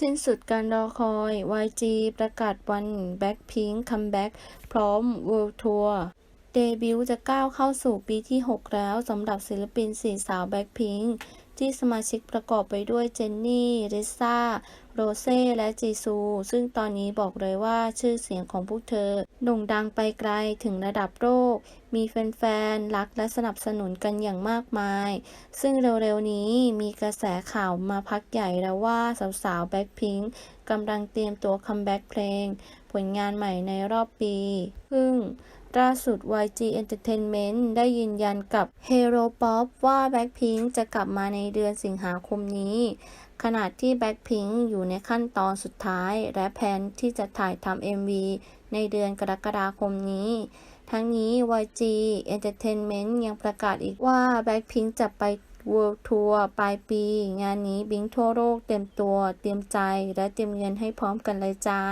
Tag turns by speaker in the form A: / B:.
A: สิ้นสุดการรอคอย YG ประกาศวัน Blackpink Comeback พร้อม World Tour เดบิวต์จะก้าวเข้าสู่ปีที่ 6 แล้วสำหรับศิลปินสี่สาว Blackpink ที่สมาชิกประกอบไปด้วยเจนนี่ลิซ่า โรเซ่ และจีซู ซึ่งตอนนี้บอกเลยว่าชื่อเสียงของพวกเธอโด่งดังไปไกลถึงระดับโลก มีแฟนๆ รักและสนับสนุนกันอย่างมากมาย ซึ่งเร็วๆ นี้มีกระแสข่าวมาพักใหญ่แล้วว่าสาวๆ Blackpink กำลังเตรียมตัวคัมแบ็กเพลง ผลงานใหม่ในรอบปี ซึ่ง ล่าสุด YG Entertainment ได้ยืนยันกับ Hero Pop ว่า Blackpink จะกลับมาในเดือนสิงหาคมนี้ ขณะที่ Blackpink อยู่ในขั้นตอนสุดท้าย และแผนที่จะถ่ายทำ MV ในเดือนกรกฎาคมนี้ ทั้งนี้ YG Entertainment ยังประกาศอีกว่า Blackpink จะไป World Tour ปลายปี งานนี้บิงทั่วโลกเต็มตัว เตรียมใจและเตรียมเงินให้พร้อมกันเลยจ้า